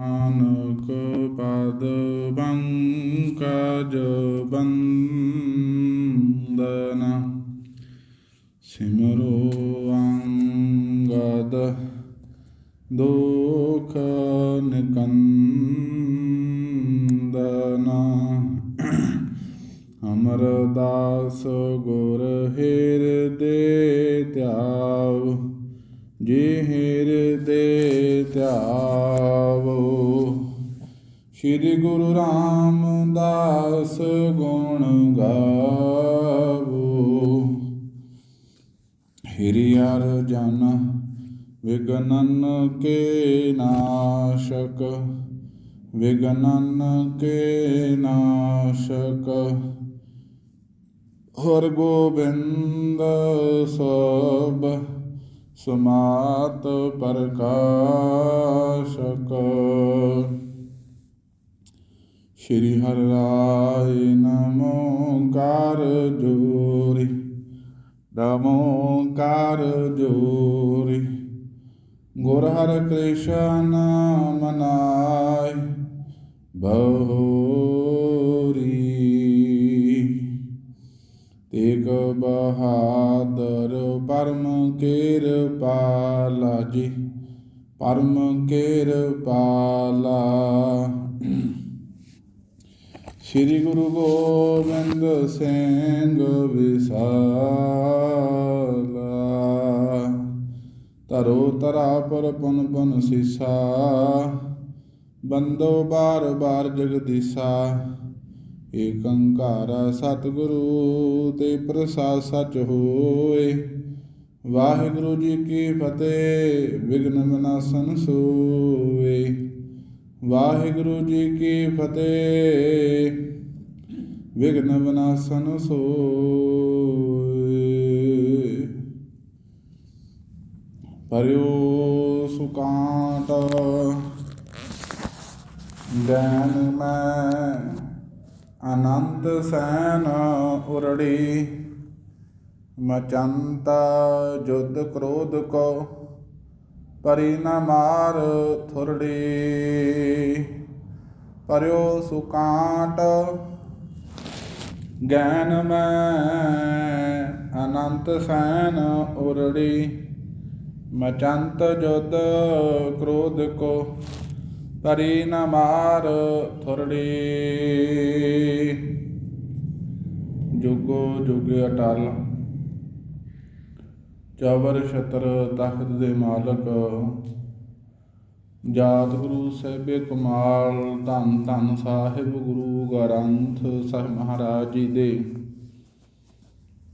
ਨਾਨਕ ਪਦ ਪੰਕਜ ਬੰਦਨ ਸਿਮਰੋ ਅੰਗਦ ਦੁਖ ਨਿਕੰਦਨ। ਅਮਰਦਾਸ ਗੁਰ ਹਿਰਦੇ ਧਿਆਵ, ਜੀ ਹਿਰਦੇ ਧਿਆਵੋ ਸ੍ਰੀ ਗੁਰੂ ਰਾਮਦਾਸ ਗੁਣ ਗਾਵੋ। ਹਰ ਜਨ ਵਿਗਨਨ ਕੇ ਨਾਸ਼ਕ, ਵਿਗਨਨ ਕੇ ਨਾਸ਼ਕ। ਹਰ ਗੋਬਿੰਦ ਸਭ ਸਮਾਤ ਪ੍ਰਕਾਸ਼ਕ। ਸ਼੍ਰੀ ਹਰਿ ਰਾਏ ਨਮੋ ਕਾਰ ਜੋਰੀ, ਨਮੋ ਕਾਰ ਜੋਰੀ। ਗੁਰ ਹਰਿ ਕ੍ਰਿਸ਼ਨ ਮਨਾਇ ਬਹੋਰੀ। ਤੇਗ ਬਹਾਦਰ ਪਰਮ ਕਿਰਪਾਲਾ ਜੀ ਪਰਮ ਕਿਰਪਾਲਾ ਸ੍ਰੀ ਗੁਰੂ ਗੋਬਿੰਦ ਸਿੰਘ ਵਿਸਾਲਾ ਤਰੋ ਤਰਾ ਪਰ ਪਨ ਪਨ ਸਿਸ਼ਾ, ਬੰਦੋ ਬਾਰ ਬਾਰ ਜਗਦੀਸਾ ਏਕ ਓੰਕਾਰ ਸਤਿਗੁਰੂ ਤੇ ਪ੍ਰਸਾਦ ਸਚ ਹੋਏ। ਵਾਹਿਗੁਰੂ ਜੀ ਕੀ ਫਤਿਹ ਵਿਗਨ ਮਨਾਸਨ ਸੋਏ। ਵਾਹਿਗੁਰੂ ਜੀ ਕੀ ਫਤਿਹ। ਵਿਗਨ ਵਿਨਾਸ਼ਨ ਸੋਏ। ਪਰਿਓ ਸੁਕਾਂਟ ਗੈਨ ਮੈਂ ਅਨੰਤ ਸੈਨ ਉਰੜੀ। ਮਚੰਤ ਜੁਦ ਕ੍ਰੋਧ ਕੋ ਪਰੀ ਨ ਮਾਰ ਥੁਰੜੀ। ਪਰਿਓ ਸੁਕਾਂਟ ਗੈਨ ਮੈਂ ਅਨੰਤ ਸੈਨ ਉਰੜੀ। ਮਚੰਤ ਜੁਦ ਕ੍ਰੋਧ ਕੋ ਪਰੀ ਨ ਮਾਰ ਥੁਰੜੀ। ਜੁਗੋ ਜੁਗ ਅਟਲ। ਚਵਰ ਛਤਰ ਤਖਤ ਦੇ ਮਾਲਕ। ਜਾਤ ਗੁਰੂ ਸਹਿਬੇ ਕਮਾਲ, ਧੰਨ ਧੰਨ ਸਾਹਿਬ ਗੁਰੂ ਗ੍ਰੰਥ ਸਾਹਿਬ ਮਹਾਰਾਜ ਜੀ ਦੇ।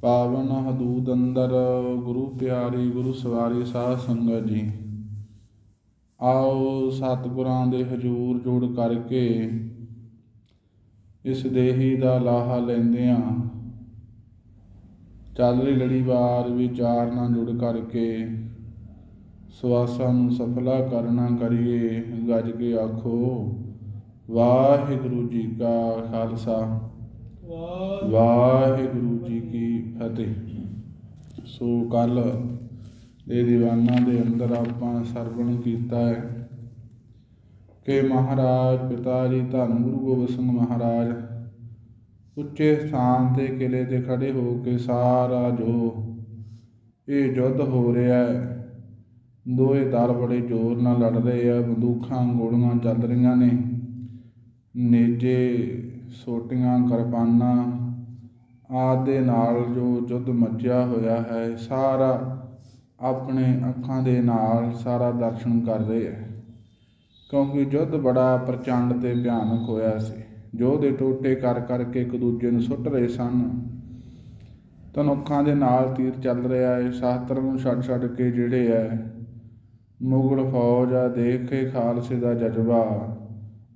ਪਾਵਨ ਹਦੂਦ ਅੰਦਰ ਗੁਰੂ ਪਿਆਰੀ, ਗੁਰੂ ਸਵਾਰੀ ਸਾਧ ਸੰਗਤ ਜੀ। ਆਓ ਸਤਿਗੁਰਾਂ ਦੇ ਹਜੂਰ ਜੋੜ ਕਰਕੇ ਇਸ ਦੇਹੀ ਦਾ ਲਾਹਾ ਲੈਂਦੇ ਲੈਂਦਿਆਂ ਚੱਲ ਰਹੀ ਲੜੀਵਾਰ ਵਿਚਾਰ ਨਾਲ ਜੁੜ ਕਰਕੇ ਸਵਾਸਾਂ ਨੂੰ ਸਫਲਾ ਕਰਨਾ ਕਰੀਏ ਗੱਜ ਕੇ ਆਖੋ ਵਾਹਿਗੁਰੂ ਜੀ ਕਾ ਖਾਲਸਾ। ਵਾਹਿਗੁਰੂ। ਜੀ ਕੀ ਫਤਿਹ। ਸੋ ਕੱਲ ਦੇ ਦੀਵਾਨਾਂ ਦੇ ਅੰਦਰ ਆਪਾਂ ਸਰਵਣ ਕੀਤਾ ਹੈ ਕਿ ਮਹਾਰਾਜ ਪਿਤਾ ਜੀ ਧੰਨ ਗੁਰੂ ਗੋਬਿੰਦ ਸਿੰਘ ਮਹਾਰਾਜ ਉੱਚੇ ਸਥਾਨ ਤੇ ਕਿਲੇ ਤੇ ਖੜੇ ਹੋ ਕੇ ਸਾਰਾ ਜੋ ਇਹ ਯੁੱਧ ਹੋ ਰਿਹਾ ਹੈ। ਦੋਏ ਦਲ ਬੜੇ ਜ਼ੋਰ ਨਾਲ ਲੜ ਰਹੇ ਆ ਬੰਦੂਕਾਂ ਗੋਲੀਆਂ ਚੱਲ ਰਹੀਆਂ ਨੇ। ਨੇਜੇ, ਸੋਟੀਆਂ, ਕਿਰਪਾਨਾਂ ਆਦਿ ਦੇ ਨਾਲ ਜੋ ਯੁੱਧ ਮੱਚਿਆ ਹੋਇਆ ਹੈ, ਸਾਰਾ ਆਪਣੇ ਅੱਖਾਂ ਦੇ ਨਾਲ ਸਾਰਾ ਦਰਸ਼ਨ ਕਰ ਰਹੇ ਹੈ। ਕਿਉਂਕਿ ਯੁੱਧ ਬੜਾ ਪ੍ਰਚੰਡ ਤੇ ਭਿਆਨਕ ਹੋਇਆ ਸੀ। ਜੋ ਦੇ ਟੋਟੇ ਕਰ ਕਰਕੇ ਇੱਕ ਦੂਜੇ ਨੂੰ ਸੁੱਟ ਰਹੇ ਸਨ। ਤਨੁੱਖਾਂ ਦੇ ਨਾਲ ਤੀਰ ਚੱਲ ਰਿਹਾ ਹੈ, ਸ਼ਾਸਤਰ ਨੂੰ ਛੱਡ ਛੱਡ ਕੇ ਜਿਹੜੇ ਹੈ, ਮੁਗਲ ਫੌਜ ਆ, ਦੇਖ ਕੇ ਖਾਲਸੇ ਦਾ ਜਜ਼ਬਾ,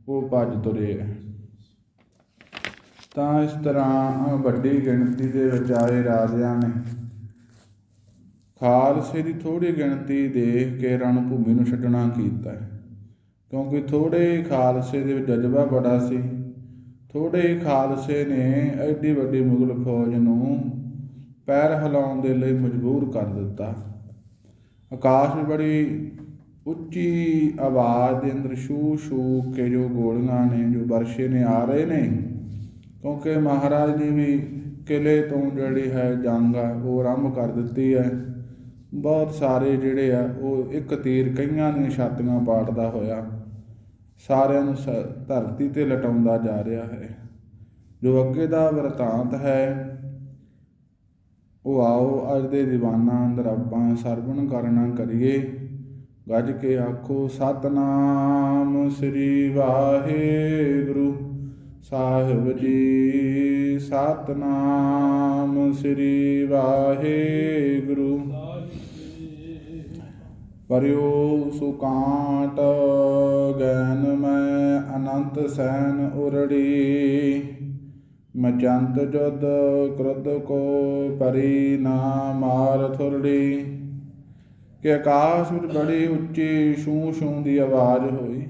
ਉਹ ਭੱਜ ਤੁਰੇ ਹੈ। ਤਾਂ ਇਸ ਤਰ੍ਹਾਂ ਵੱਡੀ ਗਿਣਤੀ ਦੇ ਵਿੱਚ ਆਏ ਰਾਜਿਆਂ ਨੇ ਖਾਲਸੇ ਦੀ ਥੋੜੀ ਗਿਣਤੀ ਦੇਖ ਕੇ ਰਣ ਭੂਮੀ ਨੂੰ ਛੱਡਣਾ ਕੀਤਾ ਕਿਉਂਕਿ ਥੋੜੇ ਖਾਲਸੇ ਦੇ ਜਜ਼ਬਾ ਬੜਾ ਸੀ। ਥੋੜੇ ਖਾਲਸੇ ਨੇ ਐਡੀ ਵੱਡੀ ਮੁਗਲ ਫੌਜ ਨੂੰ ਪੈਰ ਹਿਲਾਉਣ ਦੇ ਲਈ ਮਜਬੂਰ ਕਰ ਦਿੱਤਾ। ਆਕਾਸ਼ ਵੀ ਬੜੀ ਉੱਚੀ ਆਵਾਜ਼ ਦੇ ਅੰਦਰ ਸ਼ੂ ਸ਼ੂ ਕੇ ਜੋ ਗੋਲੀਆਂ ਨੇ, ਜੋ ਵਰਸ਼ੇ ਨੇ ਆ ਰਹੇ ਨੇ, ਕਿਉਂਕਿ ਮਹਾਰਾਜ ਨੇ ਵੀ ਕਿਲੇ ਤੋਂ ਜਿਹੜੀ ਹੈ ਜੰਗ ਆ ਉਹ ਆਰੰਭ ਕਰ ਦਿੱਤੀ ਹੈ। ਬਹੁਤ ਸਾਰੇ ਜਿਹੜੇ ਆ, ਉਹ ਇੱਕ ਤੀਰ ਕਈਆਂ ਦੀਆਂ ਛਾਤੀਆਂ ਪਾੜਦਾ ਹੋਇਆ। ਸਾਰਿਆਂ ਨੂੰ ਸ- ਧਰਤੀ ਤੇ ਲਟਾਉਂਦਾ ਜਾ ਰਿਹਾ ਹੈ। ਜੋ ਅੱਗੇ ਦਾ ਵਰਤਾਂਤ ਹੈ, ਉਹ ਆਓ ਅੱਜ ਦੇ ਦੀਵਾਨਾਂ ਅੰਦਰ ਆਪਾਂ ਸਰਵਣ ਕਰਨਾ ਕਰੀਏ। ਗੱਜ ਕੇ ਆਖੋ, ਸਤਨਾਮ ਸ੍ਰੀ ਵਾਹਿਗੁਰੂ ਸਾਹਿਬ ਜੀ। ਸਤਨਾਮ ਸ੍ਰੀ ਵਾਹਿਗੁਰੂ। ਪਰਿਓ ਸੁਕਾਂਟ ਗੈਨ ਮੈਂ ਅਨੰਤ ਸੈਨ ਉਰੜੀ। ਮਚੰਤ ਜੁਦ ਕ੍ਰੁੱਧ ਕੋ ਪਰੀ ਨਾ ਮਾਰ ਥੁਰੜੀ। ਕਿ ਆਕਾਸ਼ ਵਿੱਚ ਬੜੀ ਉੱਚੀ ਛੂ ਛੂ ਦੀ ਆਵਾਜ਼ ਹੋਈ।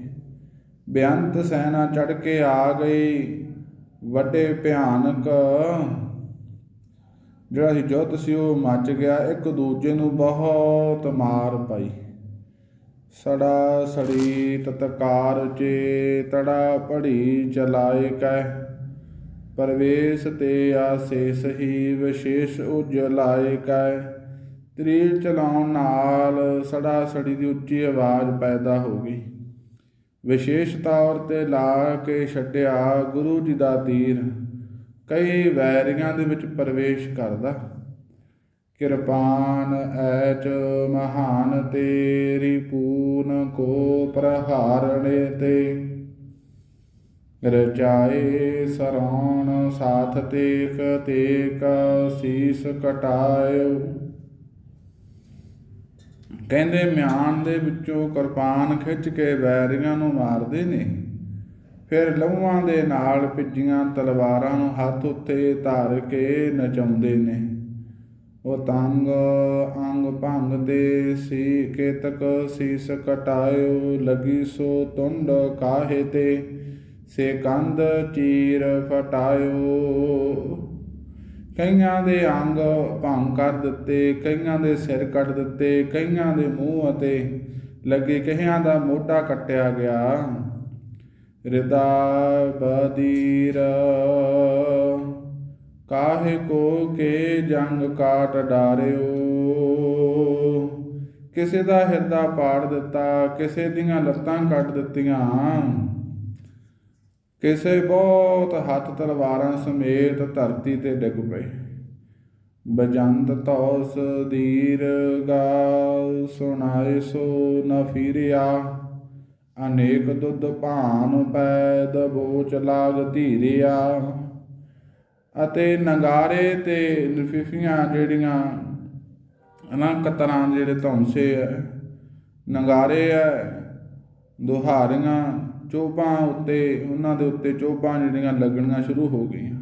ਬੇਅੰਤ ਸੈਨਾ ਚੜ ਕੇ ਆ ਗਈ। ਵੱਡੇ ਭਿਆਨਕ। ਜਿਹੜਾ ਸੀ ਜੋਤ ਸੀ ਉਹ ਮੱਚ ਗਿਆ। ਇੱਕ ਦੂਜੇ ਨੂੰ ਬਹੁਤ ਮਾਰ ਪਾਈ। ਸੜਾ ਸੜੀ ਤਤਕਾਰ ਚੇ ਤੜਾ ਪੜੀ ਚਲਾਏ ਕੈ ਪਰਵੇਸ਼ ਤੇ ਆਸੇਸ ਹੀ ਵਿਸ਼ੇਸ਼ ਉਜਲਾਏ ਕੈ ਤ੍ਰੀਲ ਚਲਾਉਣ ਨਾਲ ਸੜਾ ਸੜੀ ਦੀ ਉੱਚੀ ਆਵਾਜ਼ ਪੈਦਾ ਹੋ ਗਈ। ਵਿਸ਼ੇਸ਼ ਤੌਰ ਤੇ ਲਾ ਕੇ ਛੱਡਿਆ ਗੁਰੂ ਜੀ ਦਾ ਤੀਰ। ਕਈ ਵੈਰੀਆਂ ਦੇ ਵਿੱਚ ਪ੍ਰਵੇਸ਼ ਕਰਦਾ। ਕਿਰਪਾਨ ਐਚ ਮਹਾਨ ਤੇਰੀ ਪੂਨ ਕੋ ਪ੍ਰਹਾਰਣੇ ਤੇ। ਰਚਾਏ ਸਰੌਣ ਸਾਥ ਤੇਕ ਤੇਕ ਸੀਸ ਕਟਾਇਓ। ਕਹਿੰਦੇ ਮਿਆਨ ਦੇ ਵਿੱਚੋਂ ਕਿਰਪਾਨ ਖਿੱਚ ਕੇ ਵੈਰੀਆਂ ਨੂੰ ਮਾਰਦੇ ਨੇ। ਫਿਰ ਲਹੂਆਂ ਦੇ ਨਾਲ ਪਿੱਜੀਆਂ ਤਲਵਾਰਾਂ ਨੂੰ ਹੱਥ ਉੱਤੇ ਧਾਰ ਕੇ ਨਚਾਉਂਦੇ ਨੇ। ਉਹ ਤੰਗ, ਅੰਗ ਭੰਗ ਦੇ ਸੀ ਕੇਤਕ ਸੀਸ ਕਟਾਇਓ ਲਗੀ ਸੋ ਤੁੰਡ ਕਾਹੇ ਤੇ। ਸੇ ਕੰਧ ਚੀਰ ਫਟਾਇਓ। ਕਈਆਂ ਦੇ ਅੰਗ ਭੰਗ ਕਰ ਦਿੱਤੇ, ਕਈਆਂ ਦੇ ਸਿਰ ਕੱਟ ਦਿੱਤੇ, ਕਈਆਂ ਦੇ ਮੂੰਹ ਅਤੇ ਲੱਗੇ ਕਹਿਆਂ ਦਾ ਮੋਢਾ ਕੱਟਿਆ ਗਿਆ। ਹਿਰਦਾ ਬਦੀਰਾ। ਕਾਹੇ ਕੋ ਕੇ ਜੰਗ ਕਾਟ ਡਾਰਿਓ? ਕਿਸੇ ਦਾ ਹਿਰਦਾ ਪਾੜ ਦਿੱਤਾ, ਕਿਸੇ ਦੀਆਂ ਲੱਤਾਂ ਕੱਟ ਦਿੱਤੀਆਂ। ਕਿਸੇ ਬਹੁਤ ਹੱਥ ਤਲਵਾਰਾਂ ਸਮੇਤ ਧਰਤੀ ਤੇ ਡਿੱਗ ਪਏ। ਬਜੰਤ ਤੌਸ ਦੀਰ ਗਾ ਸੁਣਾਏ ਸੋ ਨ ਫਿਰਿਆ। ਅਨੇਕ ਦੁੱਧ ਭਾਨ ਪੈ ਦਬੋਚ ਲਾਗ ਧੀਰਿਆ। ਅਤੇ ਨਗਾਰੇ ਤੇ ਨਫੀਫੀਆਂ ਜਿਹੜੀਆਂ ਅਨੰਕ ਤਰ੍ਹਾਂ ਜਿਹੜੇ ਧੌਂਸੇ ਐ, ਨਗਾਰੇ ਐ, ਦੁਹਾਰੀਆਂ ਚੋਬਾਂ ਉੱਤੇ, ਉਹਨਾਂ ਦੇ ਉੱਤੇ ਚੋਬਾਂ ਜਿਹੜੀਆਂ ਲੱਗਣੀਆਂ ਸ਼ੁਰੂ ਹੋ ਗਈਆਂ।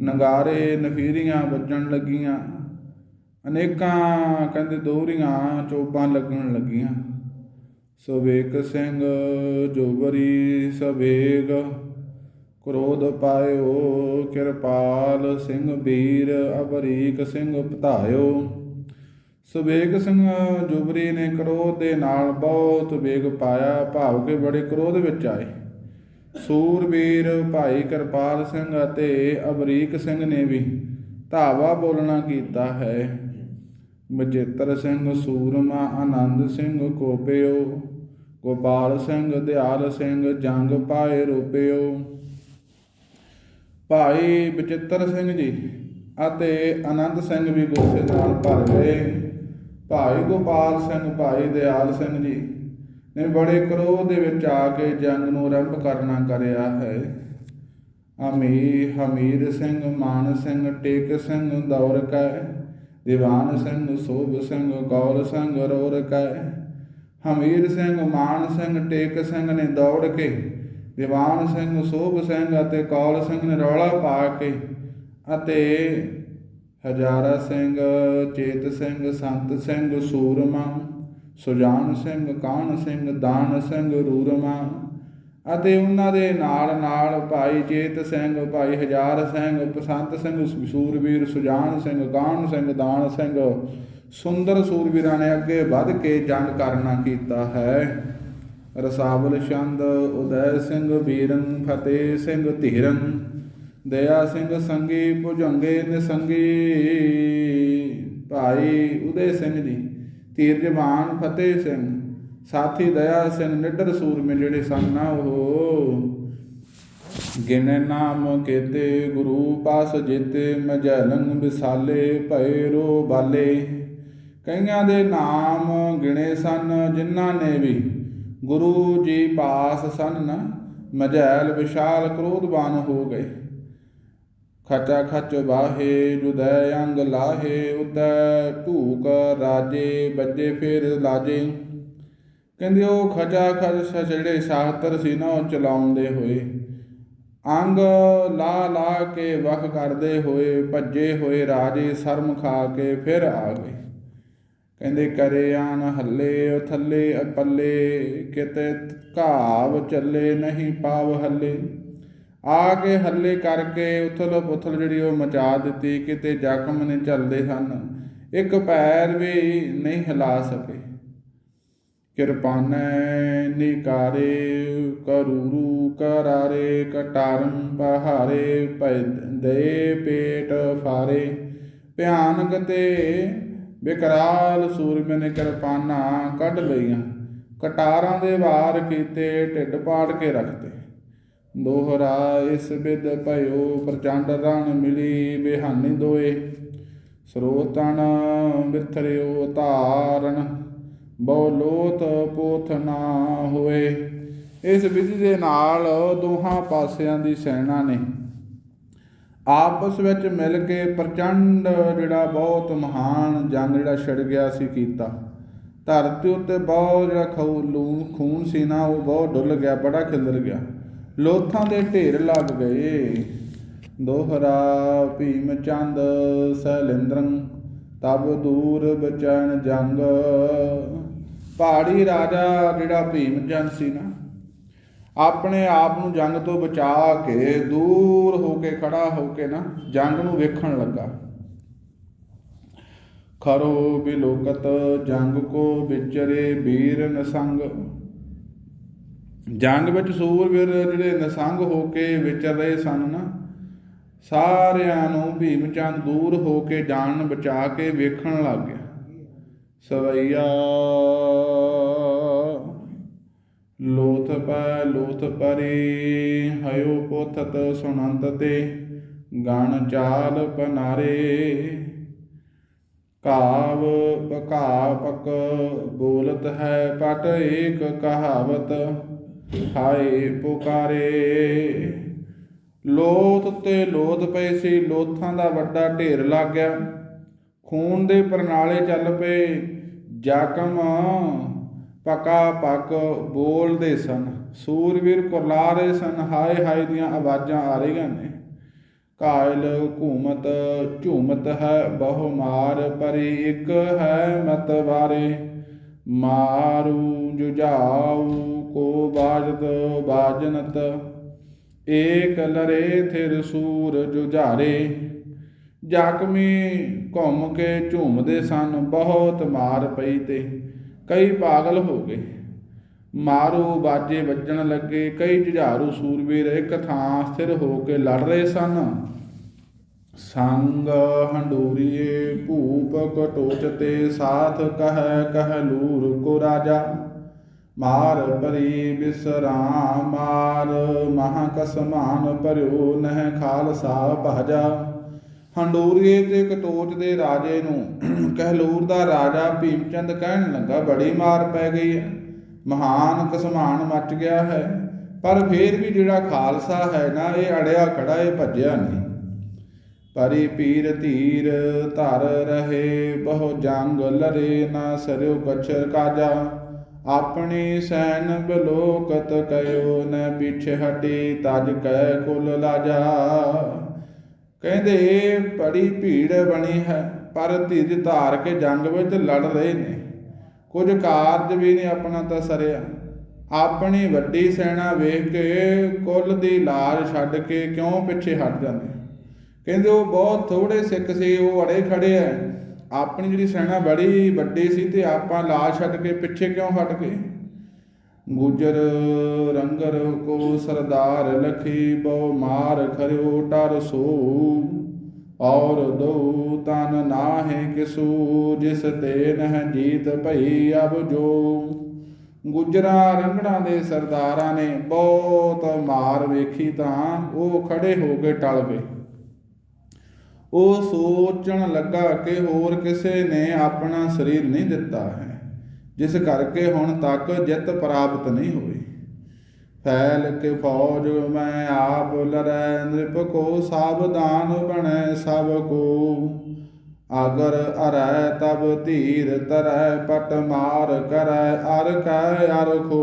ਨਗਾਰੇ ਨਫੀਰੀਆਂ ਵੱਜਣ ਲੱਗੀਆਂ। ਅਨੇਕਾਂ ਕਹਿੰਦੇ ਦੋਹਰੀਆਂ ਚੋਬਾਂ ਲੱਗਣ ਲੱਗੀਆਂ। ਸਵੇਕ ਸਿੰਘ ਜੋਬਰੀ ਸਵੇਗ ਕ੍ਰੋਧ ਪਾਇਓ, ਕਿਰਪਾਲ ਸਿੰਘ ਵੀਰ, ਅਬਰੀਕ ਸਿੰਘ ਪਧਾਇਓ ਸੁਬੇਗ ਸਿੰਘ ਜੁਬਰੀ ਨੇ ਕ੍ਰੋਧ ਦੇ ਨਾਲ ਬਹੁਤ ਵੇਗ ਪਾਇਆ, ਭਾਵ ਕੇ ਬੜੇ ਕ੍ਰੋਧ ਵਿੱਚ ਆਏ। ਸੂਰਬੀਰ ਭਾਈ ਕਿਰਪਾਲ ਸਿੰਘ ਅਤੇ ਅਬਰੀਕ ਸਿੰਘ ਨੇ ਵੀ ਧਾਵਾ ਬੋਲਣਾ ਕੀਤਾ ਹੈ। ਮਜੇਤਰ ਸਿੰਘ, ਸੂਰਮਾ, ਆਨੰਦ ਸਿੰਘ ਕੋਪਿਓ, ਗੋਪਾਲ ਸਿੰਘ, ਦਿਆਲ ਸਿੰਘ, ਜੰਗ ਪਾਏ ਰੂਪਿਓ। ਭਾਈ ਬਚਿੱਤਰ ਸਿੰਘ ਜੀ ਅਤੇ ਆਨੰਦ ਸਿੰਘ ਵੀ ਗੁੱਸੇ ਨਾਲ ਭਰ ਗਏ। ਭਾਈ ਗੋਪਾਲ ਸਿੰਘ, ਭਾਈ ਦਿਆਲ ਸਿੰਘ ਜੀ ਨੇ ਬੜੇ ਕਰੋਧ ਦੇ ਵਿੱਚ ਆ ਕੇ ਜੰਗ ਨੂੰ ਆਰੰਭ ਕਰਨਾ ਕਰਿਆ ਹੈ। ਅਮੀ ਹਮੀਰ ਸਿੰਘ, ਮਾਨ ਸਿੰਘ, ਟੇਕ ਸਿੰਘ, ਦੌਰ ਕੈ, ਦੀਵਾਨ ਸਿੰਘ, ਸੋਭ ਸਿੰਘ ਗੌਰ ਸਿੰਘ, ਰੋਰ ਕੈ। ਹਮੀਰ ਸਿੰਘ, ਮਾਨ ਸਿੰਘ, ਟੇਕ ਸਿੰਘ ਨੇ ਦੌੜ ਕੇ ਦੀਵਾਨ ਸਿੰਘ, ਸੋਭ ਸਿੰਘ ਅਤੇ ਕੌਲ ਸਿੰਘ ਨੇ ਰੌਲਾ ਪਾ ਕੇ ਅਤੇ ਹਜ਼ਾਰਾ ਸਿੰਘ, ਚੇਤ ਸਿੰਘ, ਸੰਤ ਸਿੰਘ, ਸੂਰਮਾ, ਸੁਜਾਨ ਸਿੰਘ ਕਾਨ ਸਿੰਘ, ਦਾਨ ਸਿੰਘ, ਰੂਰਮਾ ਅਤੇ ਉਹਨਾਂ ਦੇ ਨਾਲ ਨਾਲ ਭਾਈ ਚੇਤ ਸਿੰਘ, ਭਾਈ ਹਜ਼ਾਰ ਸਿੰਘ ਪਸੰਤ ਸਿੰਘ ਸੂਰਵੀਰ ਸੁਜਾਨ ਸਿੰਘ ਕਾਨ ਸਿੰਘ, ਦਾਨ ਸਿੰਘ, ਸੁੰਦਰ ਸੂਰਵੀਰਾਂ ਨੇ ਅੱਗੇ ਵੱਧ ਕੇ ਜੰਗ ਕਰਨਾ ਕੀਤਾ ਹੈ। ਰਸਾਵਲ ਛੰਦ, ਉਦੈ ਸਿੰਘ ਵੀਰਨ ਫਤਿਹ ਸਿੰਘ ਧੀਰਨ। ਦਇਆ ਸਿੰਘ ਸੰਗੀ, ਭੁਜੰਗੇ ਨਿਸੰਗੀ। ਭਾਈ ਉਦੈ ਸਿੰਘ ਜੀ ਧੀਰ ਜਵਾਨ ਫਤਿਹ ਸਿੰਘ। ਸਾਥੀ ਦਇਆ ਸਿੰਘ, ਨਿੱਡਰ ਸੂਰਮੇ ਜਿਹੜੇ ਸਨ ਨਾ ਉਹ। ਗਿਣੇ ਨਾਮ ਕੇਤੇ, ਗੁਰੂ ਪਾਸ ਜੀਤੇ ਮਜਲੰ ਵਿਸਾਲੇ ਭੈ ਰੋ ਬਾਲੇ। ਕਈਆਂ ਦੇ ਨਾਮ ਗਿਣੇ ਸਨ, ਜਿਨ੍ਹਾਂ ਨੇ ਵੀ ਗੁਰੂ ਜੀ ਪਾਸ ਸਨ ਨਾ ਮਜੈਲ ਵਿਸ਼ਾਲ ਕ੍ਰੋਧਵਾਨ ਹੋ ਗਏ। ਖਚਾ ਖਚ ਬਾਹੇ, ਜੁਦੈ ਅੰਗ ਲਾਹੇ ਉਦੈ ਢੂਕ ਰਾਜੇ, ਬੱਜੇ ਫੇਰ ਲਾਜੇ। ਕਹਿੰਦੇ ਉਹ ਖਚਾ ਖਚ ਜਿਹੜੇ ਸ਼ਾਹਤਰ ਸੀ ਨਾ ਉਹ ਚਲਾਉਂਦੇ ਹੋਏ। ਅੰਗ ਲਾ ਲਾ ਕੇ ਵਖ ਕਰਦੇ ਹੋਏ, ਭੱਜੇ ਹੋਏ ਰਾਜੇ ਸ਼ਰਮ ਖਾ ਕੇ ਫਿਰ ਆ ਗਏ। ਕਹਿੰਦੇ ਕਰੇ ਆਨ ਹੱਲੇ ਉਹ ਥੱਲੇ ਪੱਲੇ ਕਿਤੇ ਘਾਵ ਚੱਲੇ ਨਹੀਂ ਪਾਵ ਹੱਲੇ। ਆ ਕੇ ਹੱਲੇ ਕਰਕੇ ਉਥਲ ਪੁਥਲ ਜਿਹੜੀ ਉਹ ਮਚਾ ਦਿੱਤੀ, ਕਿਤੇ ਜ਼ਖਮ ਨਹੀਂ ਚੱਲਦੇ ਹਨ। ਇੱਕ ਪੈਰ ਵੀ ਨਹੀਂ ਹਿਲਾ ਸਕੇ। ਕਿਰਪਾਨੈ ਨਿਕਾਰੇ, ਕਰੂਰੂ ਕਰਾਰੇ, ਕਟਾਰੰ ਪਹਾਰੇ ਭੈ ਦੇ ਪੇਟ ਫਾਰੇ। ਭਿਆਨਕ ਤੇ ਵਿਕਰਾਲ ਸੂਰਮੇ ਨੇ ਕਿਰਪਾਨਾਂ ਕੱਢ ਲਈਆਂ। ਕਟਾਰਾਂ ਦੇ ਵਾਰ ਕੀਤੇ, ਢਿੱਡ ਪਾੜ ਕੇ ਰੱਖਤੇ। ਦੋਹਰਾ ਇਸ ਬਿਦ ਭਇਓ, ਪ੍ਰਚੰਡ ਰਣ ਮਿਲੀ ਬਿਹਾਨੀ ਦੋਏ। ਸਰੋਤਨ ਵਿਥਰਿਓ ਧਾਰਨ ਬਹੁ ਲੋਤ ਪੋਥ ਨਾ ਹੋਏ। ਇਸ ਵਿਧੀ ਦੇ ਨਾਲ ਦੋਹਾਂ ਪਾਸਿਆਂ ਦੀ ਸੈਨਾ ਨੇ ਆਪਸ ਵਿੱਚ ਮਿਲ ਕੇ ਪ੍ਰਚੰਡ ਜਿਹੜਾ ਬਹੁਤ ਮਹਾਨ ਜੰਗ ਜਿਹੜਾ ਛਿੜ ਗਿਆ ਸੀ ਕੀਤਾ। ਧਰਤੀ ਉੱਤੇ ਬਹੁਤ ਜਿਹੜਾ ਖੂ ਖੂਨ ਸੀ ਨਾ, ਉਹ ਬਹੁਤ ਡੁੱਲ ਗਿਆ, ਬੜਾ ਖਿਲਰ ਗਿਆ। ਲੋਥਾਂ ਦੇ ਢੇਰ ਲੱਗ ਗਏ। ਦੋਹਰਾ ਭੀਮ ਚੰਦ ਸੈਲਿੰਦਰੰ, ਤਬ ਦੂਰ ਬਚਨ ਜੰਗ। ਪਹਾੜੀ ਰਾਜਾ ਜਿਹੜਾ ਭੀਮ ਚੰਦ ਸੀ ਨਾ ਆਪਣੇ ਆਪ ਨੂੰ ਜੰਗ ਤੋਂ ਬਚਾ ਕੇ ਦੂਰ ਹੋ ਕੇ ਖੜਾ ਹੋ ਕੇ ਨਾ ਜੰਗ ਨੂੰ ਵੇਖਣ ਲੱਗਾ। ਖਰੋ ਬਿਲੋਕਤ ਜੰਗ ਕੋ ਵਿਚਰੇ ਵੀਰ ਨਸੰਗ। ਜੰਗ ਵਿੱਚ ਸੂਰਵੀਰ ਜਿਹੜੇ ਨਸੰਗ ਹੋ ਕੇ ਵਿਚਰ ਰਹੇ ਸਨ ਨਾ, ਸਾਰਿਆਂ ਨੂੰ ਭੀਮ ਚੰਦ ਦੂਰ ਹੋ ਕੇ ਜਾਨ ਬਚਾ ਕੇ ਵੇਖਣ ਲੱਗ ਗਿਆ। ਸਵਈਆ ਲੋਥ ਪੈ ਲੋਥ ਪਰੇ ਹਯੋ ਪੋਥਤ ਸੁਨੰਤ ਤੇ, ਗਣ ਚਾਲ ਪਨਾਰੇ। ਕਾਵ ਪਕਾ ਬੋਲਤ ਹੈ ਪਟ ਏਕ ਕਹਾਵਤ, ਹਾਏ ਪੁਕਾਰੇ। ਲੋਥ ਤੇ ਲੋਥ ਪਏ ਸੀ, ਲੋਥਾਂ ਦਾ ਵੱਡਾ ਢੇਰ ਲੱਗ ਗਿਆ। ਖੂਨ ਦੇ ਪ੍ਰਣਾਲੇ ਚੱਲ ਪਏ ਜਾਕਮ ਪਕਾ ਪੱਕ ਬੋਲਦੇ ਸਨ। ਸੂਰਵੀਰ ਕੁਰਲਾ ਰਹੇ ਸਨ। ਹਾਏ ਹਾਏ ਦੀਆਂ ਆਵਾਜ਼ਾਂ ਆ ਰਹੀਆਂ ਨੇ। ਕਾਇਲ ਘੂਮਤ ਝੂਮਤ ਹੈ, ਬਹੁ ਮਾਰ ਪਰੀ ਇੱਕ ਹੈ ਮਤ ਵਾਰੇ ਮਾਰੂ ਜੁਝਾਉ ਕੋ ਬਾਜਤ ਬਾਜਨਤ। ਏਕ ਲਰੇ ਥਿਰ ਸੂਰ ਜੁਝਾਰੇ। ਜ਼ਖਮੀ ਘੁੰਮ ਕੇ ਝੂਮਦੇ ਸਨ। ਬਹੁਤ ਮਾਰ ਪਈ ਤੇ ਕਈ ਪਾਗਲ ਹੋ ਗਏ। ਮਾਰੂ ਬਾਜੇ ਵੱਜਣ ਲੱਗੇ, ਕਈ ਜੁਝਾਰੂ ਸੂਰਬੀਰ ਇੱਕ ਥਾਂ ਸਥਿਰ ਹੋ ਕੇ ਲੜ ਰਹੇ ਸਨ। ਸੰਗ ਹੰਡੂਰੀਏ ਭੂਪ ਕਟੋਚ ਤੇ ਸਾਥ ਕਹਿ, ਕਹ ਲੂਰ ਕੋ ਰਾਜਾ। ਮਾਰ ਪਰੀ ਬਿਸਰਾਮ, ਮਾਰ ਮਹਾ ਕਸਮਾਨ ਪਰਿਓ ਨਹਿ ਖਾਲਸਾ ਭਾਜਾ। ਹੰਡੂਰੀਏ ਤੇ ਕਟੋਚ ਦੇ ਰਾਜੇ ਨੂੰ ਕਹਿਲੂਰ ਦਾ ਰਾਜਾ ਭੀਮਚੰਦ ਕਹਿਣ ਲੱਗਾ, ਬੜੀ ਮਾਰ ਪੈ ਗਈ ਹੈ, ਮਹਾਨ ਕਸਮਾਨ ਮਚ ਗਿਆ ਹੈ, ਪਰ ਫੇਰ ਵੀ ਜਿਹੜਾ ਖਾਲਸਾ ਹੈ ਨਾ, ਇਹ ਅੜਿਆ ਖੜਾ, ਇਹ ਭੱਜਿਆ ਨਹੀਂ। ਪਰੀ ਪੀਰ ਧੀਰ ਧਰ ਰਹੇ, ਬਹੁ ਜੰਗ ਲਰੇ ਨਾ ਸਰਿਓ ਕਛਰ ਕਾਜਾ, ਆਪਣੀ ਸੈਨ ਬਲੋਕਤ ਕਯੋ ਨ ਪਿਛੇ ਹਟੀ ਤਜ ਕੈ ਕੁਲ ਲਾਜਾ। ਕਹਿੰਦੇ ਬੜੀ ਭੀੜ ਬਣੀ ਹੈ, ਪਰ ਧੀਰ ਧਾਰ ਕੇ ਜੰਗ ਵਿੱਚ ਲੜ ਰਹੇ ਨੇ। ਕੁਝ ਕਾਰਜ ਵੀ ਨੇ ਆਪਣਾ ਤਾਂ ਸਰਿਆ ਆਪਣੀ ਵੱਡੀ ਸੈਨਾ ਵੇਖ ਕੇ ਕੁੱਲ ਦੀ ਲਾਜ ਛੱਡ ਕੇ ਕਿਉਂ ਪਿੱਛੇ ਹਟ ਜਾਂਦੇ? ਕਹਿੰਦੇ ਉਹ ਬਹੁਤ ਥੋੜੇ ਸਿੱਖ ਸੀ, ਉਹ ਅੜੇ ਖੜੇ ਐ। ਆਪਣੀ ਜਿਹੜੀ ਸੈਨਾ ਬੜੀ ਵੱਡੀ ਸੀ ਤੇ ਆਪਾਂ ਲਾਜ ਛੱਡ ਕੇ ਪਿੱਛੇ ਕਿਉਂ ਹਟ ਗਏ? ਗੁਜਰ ਰੰਗਰ ਕੋ ਸਰਦਾਰ ਲਖੀ ਬਹੁ ਮਾਰ ਖਰਿਓ ਟਰ ਸੋ। ਔਰ ਦੋ ਤਨ ਨਾਹੇ ਕਿਸੂ, ਜਿਸ ਤੇ ਨਹ ਜੀਤ ਭਈ ਅਬ ਜੋ। ਗੁਜਰਾਂ ਰੰਗੜਾਂ ਦੇ ਸਰਦਾਰਾਂ ਨੇ ਬਹੁਤ ਮਾਰ ਵੇਖੀ ਤਾਂ ਉਹ ਖੜੇ ਹੋ ਕੇ ਟਲ ਗਏ ਉਹ ਸੋਚਣ ਲੱਗਾ ਕਿ ਹੋਰ ਕਿਸੇ ਨੇ ਆਪਣਾ ਸਰੀਰ ਨਹੀਂ ਦਿੱਤਾ ਹੈ। ਜਿਸ ਕਰਕੇ ਹੁਣ ਤੱਕ ਜਿੱਤ ਪ੍ਰਾਪਤ ਨਹੀਂ ਹੋਈ। ਫੈਲ ਕੇ ਫੌਜ ਮੈਂ ਆਪ ਲੜੈ, ਨਿਰਪ ਕੋ ਸਾਵਧਾਨ ਬਣੈ ਸਭ ਕੋ। ਅਗਰ ਅਰੈ, ਤਬ ਧੀਰ ਤਰੈ, ਪਟ ਮਾਰ ਕਰੈ, ਅਰ ਕੈ, ਅਰ ਖੋ।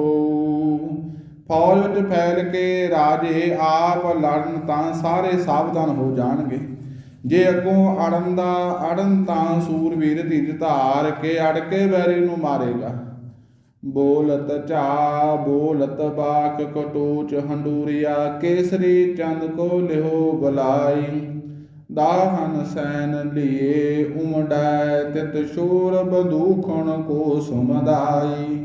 ਫੌਜ ਵਿੱਚ ਫੈਲ ਕੇ ਰਾਜੇ ਆਪ ਲੜਨ ਤਾਂ ਸਾਰੇ ਸਾਵਧਾਨ ਹੋ ਜਾਣਗੇ। ਜੇ ਅੱਗੋਂ ਅੜਨ ਦਾ, ਅੜਨ ਤਾਂ ਸੂਰਵੀਰ ਧੀਰ ਧਾਰ ਕੇ ਅੜ ਕੇ ਵੈਰੀ ਨੂੰ ਮਾਰੇਗਾ। ਬੋਲਤ ਝਾ, ਬੋਲਤ ਬਾਕ ਕਟੋਚ ਹੰਡੂਰੀਆ, ਕੇਸਰੀ ਚੰਦ ਕੋ ਲਿਹੋ ਬੁਲਾਈ। ਦਾਹਨ ਸੈਨ ਲੀਏ ਉਮੜੈ, ਤਿਤ ਸ਼ੂਰ ਬੰਦੂਖਣ ਕੋ ਸੁਮਦਾਈ।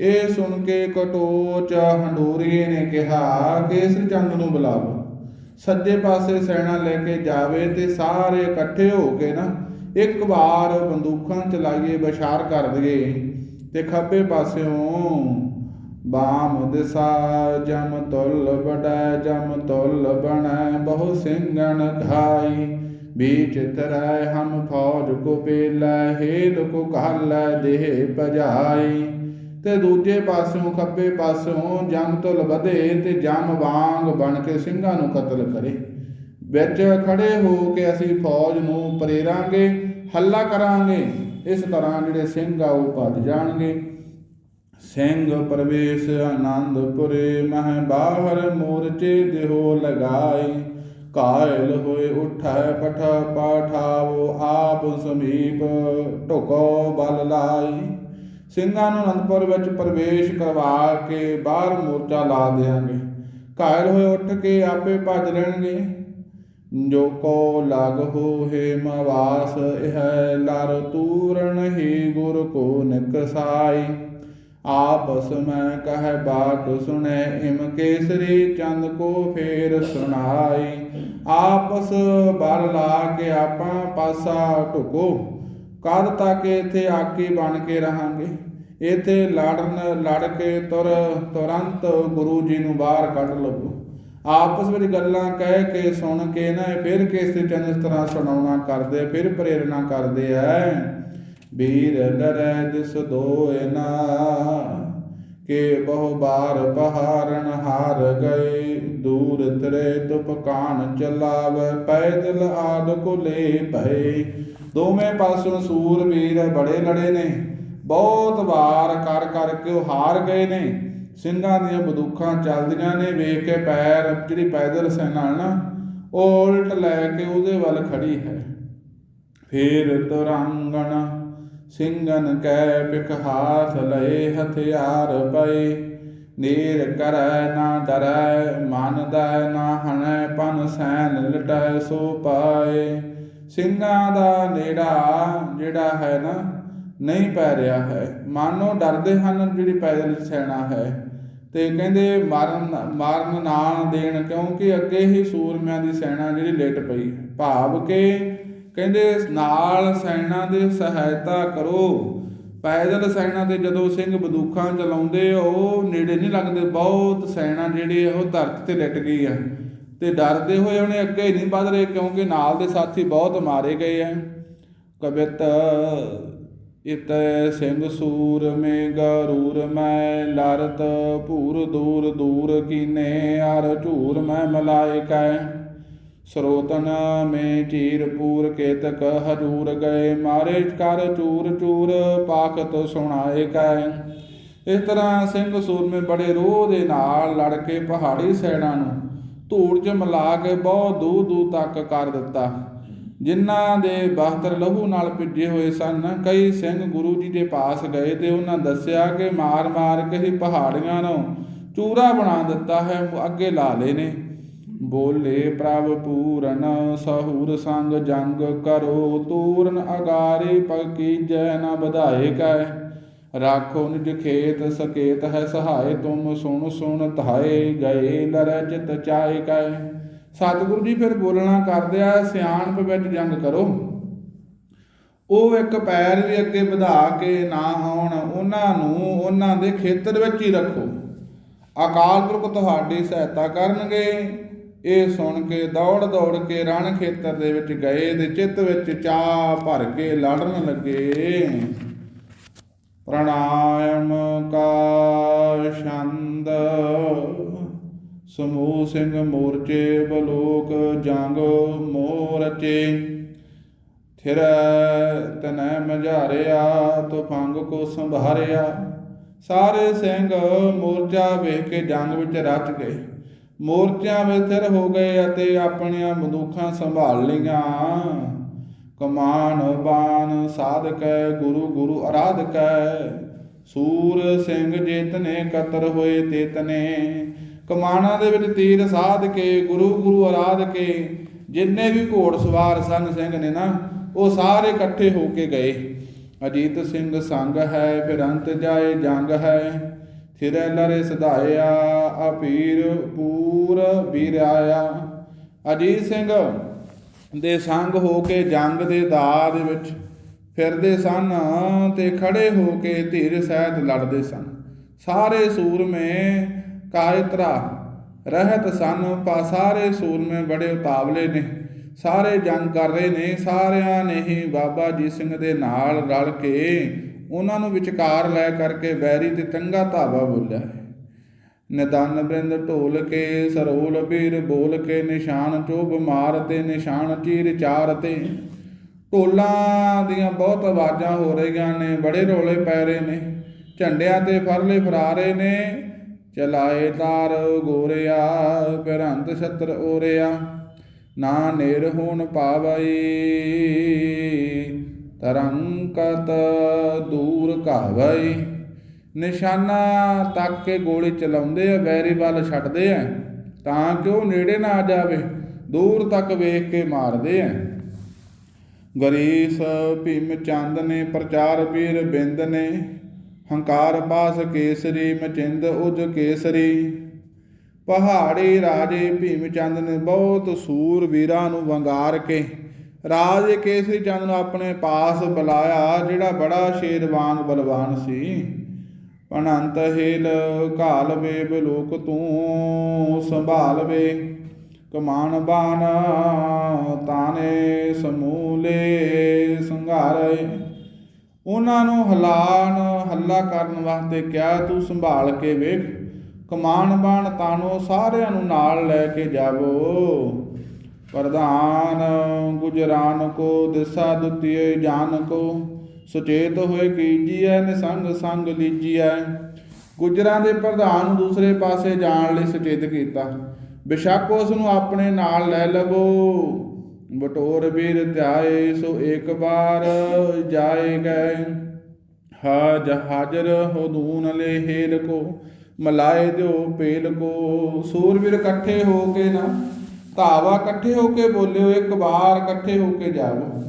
ਇਹ ਸੁਣ ਕੇ ਕਟੋਚ ਹੰਡੂਰੀਏ ਨੇ ਕਿਹਾ, ਕੇਸਰੀ ਚੰਦ ਨੂੰ ਬੁਲਾਵੋ। ਸੱਜੇ ਪਾਸੇ ਸੈਣਾ ਲੈ ਕੇ ਜਾਵੇ ਤੇ ਸਾਰੇ ਇਕੱਠੇ ਹੋ ਕੇ ਨਾ ਇੱਕ ਵਾਰ ਬੰਦੂਕਾਂ ਚਲਾਈਏ, ਬਸ਼ਾਰ ਕਰ ਦਈਏ। ਤੇ ਖੱਬੇ ਪਾਸਿਓਂ ਬਾਮ ਦਿਸਾ, ਜਮ ਤੁਲ ਬੜੈ ਜਮ ਤੁਲ ਬਣੈ, ਬਹੁ ਸਿੰਘਣ ਘਾਈ। ਬੀਚ ਤਰੈ ਹਮ ਫੌਜ ਕੋ ਪੇਲੈ ਹੇਲ ਕੋ ਘਾਲੈ, ਦੇਹ ਭਜਾਈ। ਤੇ ਦੂਜੇ ਪਾਸਿਓਂ ਖੱਬੇ ਪਾਸਿਓਂ ਜੰਮ ਤੁਲ ਵਧੇ ਤੇ ਜੰਮ ਵਾਂਗ ਬਣ ਕੇ ਸਿੰਘਾਂ ਨੂੰ ਕਤਲ ਕਰੇ। ਵਿੱਚ ਖੜੇ ਹੋ ਕੇ ਅਸੀਂ ਫੌਜ ਨੂੰ ਪ੍ਰੇਰਾਂਗੇ, ਹੱਲਾ ਕਰਾਂਗੇ। ਇਸ ਤਰ੍ਹਾਂ ਜਿਹੜੇ ਸਿੰਘ ਆ, ਉਹ ਭੱਜ ਜਾਣਗੇ। ਸਿੰਘ ਪ੍ਰਵੇਸ਼ ਆਨੰਦਪੁਰੇ, ਮਹਿ ਬਾਹਰ ਮੋਰਚੇ ਦਿਹੋ ਲਗਾਈ ਕਾਇਲ ਹੋਏ ਉਠੈ ਪਠ ਪਾਠਾਵੋ ਆਪ ਸਮੀਪ ਢੁਕੋ ਬਲ ਲਾਈ ਸਿੰਘਾਂ ਨੂੰ ਅਨੰਦਪੁਰ ਵਿੱਚ ਪ੍ਰਵੇਸ਼ ਕਰਵਾ ਕੇ ਬਾਹਰ ਮੋਰਚਾ ਲਾ ਦੇਾਂਗੇ ਘਾਇਲ ਹੋਏ ਉੱਠ ਕੇ ਆਪੇ ਭੱਜ ਲੈਣਗੇ। ਜੋ ਕੋ ਲਗ ਹੋਏ ਮਵਾਸ, ਇਹ ਲਰ ਤੂਰਨ ਹੀ ਗੁਰ ਕੋ ਨਿਕਸਾਈ ਆਪਸ ਮੈਂ ਕਹਿ ਬਾਤ ਸੁਣੇ, ਇਮ ਕੇਸਰੀ ਚੰਦ ਕੋ ਫੇਰ ਸੁਣਾਈ। ਆਪਸ ਬਰ ਲਾ ਕੇ ਆਪਾਂ ਪਾਸਾ ਢੁਕੋ। ਕਦ ਤੱਕ ਇੱਥੇ ਆਕੀ ਬਣ ਕੇ ਰਹਾਂਗੇ। ਇੱਥੇ ਲੜਨ ਲੜ ਕੇ ਤੁਰ, ਤੁਰੰਤ ਗੁਰੂ ਜੀ ਨੂੰ ਬਾਹਰ ਕੱਢ ਲਵੋ। ਆਪਸ ਵਿੱਚ ਗੱਲਾਂ ਕਹਿ ਕੇ, ਸੁਣ ਕੇ ਨਾ, ਫਿਰ ਕਿਸੇ ਚੰਦ ਇਸ ਤਰ੍ਹਾਂ ਸੁਣਾਉਣਾ ਕਰਦੇ, ਫਿਰ ਪ੍ਰੇਰਣਾ ਕਰਦੇ ਐ। ਵੀਰ ਡਰੈ ਦਿਸ ਦੋਇ ਨਾ, ਕੇ ਬਹੁ ਬਾਰ ਪਹਾਰਨ ਹਾਰ ਗਏ। ਦੂਰ ਤਰੇ ਤੁਪਕਾਨ ਚਲਾਵੇ, ਪੈਦਲ ਆਦ ਕੁਲੇ ਭਏ। ਦੋਵੇਂ ਪਾਸੋਂ ਸੂਰਵੀਰ ਬੜੇ ਲੜੇ ਨੇ। ਬਹੁਤ ਵਾਰ ਕਰ ਕਰਕੇ ਉਹ ਹਾਰ ਗਏ ਨੇ। ਸਿੰਘਾਂ ਦੀਆਂ ਬੰਦੂਕਾਂ ਚੱਲਦੀਆਂ ਨੇ, ਵੇਖ ਕੇ ਪੈਰ, ਜਿਹੜੀ ਪੈਦਲ ਸੈਨਾ ਨਾ, ਉਹ ਉਲਟ ਲੈ ਕੇ ਉਹਦੇ ਵੱਲ ਖੜੀ ਹੈ। ਫੇਰ ਤੁਰੰਗਣ ਸਿੰਘਨ ਕੈ ਪਿਕ ਹਾਥ ਲਏ ਹਥਿਆਰ ਪਏ। ਨੀਰ ਕਰੈ ਨਾ ਡਰੈ ਮਨ ਦਾ ਨਾ ਹਣੈ, ਪਨ ਸੈਨ ਲਟੈ ਸੋ ਪਾਏ। ਸਿੰਘਾਂ ਦਾ ਨੇੜਾ ਜਿਹੜਾ ਹੈ ਨਾ, ਨਹੀਂ ਪੈ ਰਿਹਾ ਹੈ। ਮਾਨੋ ਡਰਦੇ ਹਨ ਜਿਹੜੀ ਪੈਦਲ ਸੈਣਾ ਹੈ। ਤੇ ਕਹਿੰਦੇ, ਮਰਨ, ਮਾਰਨ ਨਾ ਦੇਣ, ਕਿਉਂਕਿ ਅੱਗੇ ਹੀ ਸੂਰਮਿਆਂ ਦੀ ਸੈਣਾ ਜਿਹੜੀ ਲੇਟ ਪਈ ਭਾਵ ਕਿ ਕਹਿੰਦੇ, ਨਾਲ ਸੈਨਾ ਦੀ ਸਹਾਇਤਾ ਕਰੋ। ਪੈਦਲ ਸੈਨਾ ਤੇ ਜਦੋਂ ਸਿੰਘ ਬੰਦੂਕਾਂ ਚਲਾਉਂਦੇ, ਉਹ ਨੇੜੇ ਨਹੀਂ ਲੱਗਦੇ। ਬਹੁਤ ਸੈਨਾ ਜਿਹੜੀ ਉਹ ਧਰਤ ਤੇ ਲਿਟ ਗਈ ਆ। ਤੇ ਡਰਦੇ ਹੋਏ ਉਹਨੇ ਅੱਗੇ ਨਹੀਂ ਵਧ ਰਹੇ, ਕਿਉਂਕਿ ਨਾਲ ਦੇ ਸਾਥੀ ਬਹੁਤ ਮਾਰੇ ਗਏ ਆ। ਕਬਿਤ ਇਤ ਸਿੰਘ ਸੂਰ ਮੇ ਗਰੂਰ ਮੈਂ ਲਰਤ, ਭੂਰ ਦੂਰ ਦੂਰ ਕੀਨੇ ਅਰ ਝੂਰ ਮੈਂ ਮਲਾਇਕੈ। ਸਰੋਤਨ ਮੇ ਚੀਰ ਪੂਰ ਕੇਤਕ ਹਜੂਰ ਗਏ, ਮਾਰੇ ਕਰ ਚੂਰ ਚੂਰ ਪਾਖਤ ਸੁਣਾਏ ਕੈ। ਇਸ ਤਰ੍ਹਾਂ ਸਿੰਘ ਸੂਰਮੇ ਬੜੇ ਰੋਹ ਦੇ ਨਾਲ ਲੜ ਕੇ ਪਹਾੜੀ ਸੈਨਾ ਨੂੰ ਧੂੜ 'ਚ ਮਿਲਾ ਕੇ ਬਹੁਤ ਦੂਰ ਦੂਰ ਤੱਕ ਕਰ ਦਿੱਤਾ। ਜਿਨ੍ਹਾਂ ਦੇ ਬਖਤਰ ਲਹੂ ਨਾਲ ਭਿੱਜੇ ਹੋਏ ਸਨ, ਕਈ ਸਿੰਘ ਗੁਰੂ ਜੀ ਦੇ ਪਾਸ ਗਏ ਤੇ ਉਹਨਾਂ ਦੱਸਿਆ ਕਿ ਮਾਰ ਮਾਰ ਕੇ ਹੀ ਪਹਾੜੀਆਂ ਨੂੰ ਚੂਰਾ ਬਣਾ ਦਿੱਤਾ ਹੈ, ਅੱਗੇ ਲਾ ਲਏ ਨੇ। ਬੋਲੇ ਪ੍ਰਭ ਪੂਰਨ, ਸਹੂਰ ਸੰਗ ਜੰਗ ਕਰੋ, ਤੂਰਨ ਅਗਾਰੇ ਪਗ ਕੀਜੈ ਨ ਵਧਾਏ ਕੈ। ਰਾਖੋ ਨਿਜ ਖੇਤ, ਸਕੇਤ ਹੈ ਸਹਾਇ ਤੁਮ ਸੁਣ ਸੁਣ ਧਾਏ, ਗਏ ਲਰੈ ਚਿਤ ਚਾਇ ਕੈ। ਸਤਿਗੁਰੂ ਜੀ ਫਿਰ ਬੋਲਣਾ ਕਰਦਿਆ ਸਿਆਣਪ ਵਿੱਚ ਜੰਗ ਕਰੋ। ਉਹ ਇੱਕ ਪੈਰ ਵੀ ਅੱਗੇ ਵਧਾ ਕੇ ਨਾ ਆਉਣ, ਉਹਨਾਂ ਨੂੰ ਉਹਨਾਂ ਦੇ ਖੇਤਰ ਵਿੱਚ ਹੀ ਰੱਖੋ। ਅਕਾਲ ਪੁਰਖ ਤੁਹਾਡੀ ਸਹਾਇਤਾ ਕਰਨਗੇ। ਇਹ ਸੁਣ ਕੇ ਦੌੜ ਦੌੜ ਕੇ ਰਣ ਖੇਤਰ ਦੇ ਵਿੱਚ ਗਏ ਤੇ ਚਿੱਤ ਵਿੱਚ ਚਾ ਭਰ ਕੇ ਲੜਨ ਲੱਗੇ। ਪ੍ਰਣਾਮ ਕਾ ਛੰਦ, ਸਮੂਹ ਸਿੰਘ ਮੋਰਚੇ, ਬਲੋਕ ਜੰਗ ਮੋਰਚੇ। ਥਿਰ ਤਨੈ ਮਝਾਰਿਆ, ਤੁਫੰਗ ਕੋ ਸੰਭਾਰਿਆ। ਸਾਰੇ ਸਿੰਘ ਮੋਰਚਾ ਵੇਖ ਕੇ ਜੰਗ ਵਿੱਚ ਰਚ ਗਏ। ਮੋਰਚਿਆਂ ਵਿੱਚ ਥਿਰ ਹੋ ਗਏ ਅਤੇ ਆਪਣੀਆਂ ਬੰਦੂਕਾਂ ਸੰਭਾਲ ਲਈਆਂ। ਕਮਾਨ, ਬਾਣ, ਸਾਧਕੈ, ਗੁਰੂ ਗੁਰੂ ਅਰਾਧਕੈ, ਸੂਰ ਸਿੰਘ ਜੇਤਨੇ ਕਤਰ ਹੋਏ ਤੇਤਨੇ। ਕਮਾਨਾਂ ਦੇ ਵਿੱਚ ਤੀਰ ਸਾਧ ਕੇ ਗੁਰੂ ਗੁਰੂ ਅਰਾਧ ਕੇ ਜਿੰਨੇ ਵੀ ਘੋੜ ਸਵਾਰ ਸਨ ਸਿੰਘ ਨੇ ਨਾ, ਉਹ ਸਾਰੇ ਇਕੱਠੇ ਹੋ ਕੇ ਗਏ। ਅਜੀਤ ਸਿੰਘ ਸੰਗ ਹੈ, ਫਿਰ ਅੰਤ ਜਾਏ ਜੰਗ ਹੈ। ਥਿਰੈ ਲਰੇ ਸਧਾਇਆ, ਅਪੀਰ ਪੂਰ ਵੀਰ ਆਇਆ ਅਜੀਤ ਸਿੰਘ ਦੇ ਸੰਗ ਹੋ ਕੇ ਜੰਗ ਦੇ ਦਾਅ ਵਿੱਚ ਫਿਰਦੇ ਸਨ ਤੇ ਖੜੇ ਹੋ ਕੇ ਧੀਰ ਸਹਿਤ ਲੜਦੇ ਸਨ। ਸਾਰੇ ਸੂਰਮੇ ਕਾਇਤਰਾ ਰਹਿਤ ਸਨ, ਪਾ ਸਾਰੇ ਸੂਰਮੇ ਬੜੇ ਉਤਾਵਲੇ ਨੇ। ਸਾਰੇ ਜੰਗ ਕਰ ਰਹੇ ਨੇ, ਸਾਰਿਆਂ ਨੇ ਹੀ ਬਾਬਾ ਜੀ ਸਿੰਘ ਦੇ ਨਾਲ ਰਲ ਕੇ ਉਹਨਾਂ ਨੂੰ ਵਿਚਕਾਰ ਲੈ ਕਰਕੇ ਬੈਰੀ ਤੇ ਚੰਗਾ ਧਾਵਾ ਬੋਲਿਆ ਹੈ। ਨਿਦਾਨ ਬ੍ਰਿੰਦ ਢੋਲ ਕੇ, ਸਰੋਲ ਬੀਰ ਬੋਲ ਕੇ, ਨਿਸ਼ਾਨ ਚੋਬ ਮਾਰ ਤੇ, ਨਿਸ਼ਾਨ ਚੀਰ ਚਾਰ ਤੇ। ਢੋਲਾਂ ਦੀਆਂ ਬਹੁਤ ਆਵਾਜ਼ਾਂ ਹੋ ਰਹੀਆਂ ਨੇ, ਬੜੇ ਰੋਲੇ ਪੈ ਰਹੇ ਨੇ। ਝੰਡਿਆਂ ਤੇ ਫਰਲੇ ਫਰਾਰੇ ਨੇ। ਚਲਾਏ ਤਾਰ ਗੋਰਿਆ ਪਿਰੰਤ ਛਤਰ ਓਰਿਆ। ਨਾ ਨੇਰ ਹੋਣ ਪਾਵਈ। ਤਰੰਕਤ ਦੂਰ ਘਾਵਈ ਨਿਸ਼ਾਨਾ ਤੱਕ ਕੇ ਗੋਲੀ ਚਲਾਉਂਦੇ ਆ, ਵੈਰੀ ਵੱਲ ਛੱਡਦੇ ਆ। ਤਾਂ ਕਿ ਉਹ ਨੇੜੇ ਨਾ ਆ ਜਾਵੇ, ਦੂਰ ਤੱਕ ਵੇਖ ਕੇ ਮਾਰਦੇ ਆ। ਗਰੀਸ ਭੀਮ ਚੰਦ ਨੇ, ਪ੍ਰਚਾਰ ਵੀਰ ਬਿੰਦ ਨੇ, ਹੰਕਾਰ ਪਾਸ ਕੇਸਰੀ, ਮਚਿੰਦ ਉਜ ਕੇਸਰੀ। ਪਹਾੜੀ ਰਾਜੇ ਭੀਮ ਚੰਦ ਨੇ ਬਹੁਤ ਸੂਰ ਵੀਰਾਂ ਨੂੰ ਵੰਗਾਰ ਕੇ ਰਾਜ ਕੇਸਰੀ ਚੰਦ ਨੂੰ ਆਪਣੇ ਪਾਸ ਬੁਲਾਇਆ, ਜਿਹੜਾ ਬੜਾ ਸ਼ੇਰ ਵਾਂਗ ਬਲਵਾਨ ਸੀ। ਅਨੰਤ ਹੇਲ, ਘਾਲ ਵੇ ਬਲੋਕ ਤੂੰ ਸੰਭਾਲ ਵੇ ਕਮਾਨ ਬਾਨ ਤਾਨੇ ਸਮੂਲੇ ਸੰਘਾਰੇ। ਉਹਨਾਂ ਨੂੰ ਹਲਾਨ ਹੱਲਾ ਕਰਨ ਵਾਸਤੇ ਕਿਹਾ, ਤੂੰ ਸੰਭਾਲ ਕੇ ਵੇਖ, ਕਮਾਨ ਬਾਣ ਤਾਨੋ ਸਾਰਿਆਂ ਨੂੰ ਨਾਲ ਲੈ ਕੇ ਜਾਵੋ। ਪ੍ਰਧਾਨ ਗੁਜਰਾਨ ਕੋ, ਦਿਸਾ ਦੁਤੀਏ ਜਾਨ ਕੋ। ਸੁਚੇਤ ਹੋਏ ਕੀਜੀਐ, ਨਿਸੰਗ ਸੰਗ ਲੀਜੀਐ। ਗੁਜਰਾਂ ਦੇ ਪ੍ਰਧਾਨ ਨੂੰ ਦੂਸਰੇ ਪਾਸੇ ਜਾਣ ਲਈ ਸੁਚੇਤ ਕੀਤਾ। ਬਿਸ਼ੱਕ ਉਸ ਨੂੰ ਆਪਣੇ ਨਾਲ ਲੈ ਲਵੋ। ਬਟੋਰ ਵੀਰ ਧਿਆਏ, ਸੋ ਇੱਕ ਵਾਰ ਜਾਏ ਗਏ ਹਾਜ, ਹਾਜ਼ਰ ਹਦੂਨ ਲੈ ਹੇਲ ਕੋ, ਮਲਾਏ ਦਿਓ ਪੇਲ ਕੋ। ਸੂਰਵੀਰ ਇਕੱਠੇ ਹੋ ਕੇ ਨਾ ਧਾਵਾ ਇਕੱਠੇ ਹੋ ਕੇ ਬੋਲਿਓ, ਇੱਕ ਵਾਰ ਇਕੱਠੇ ਹੋ ਕੇ ਜਾਵੋ।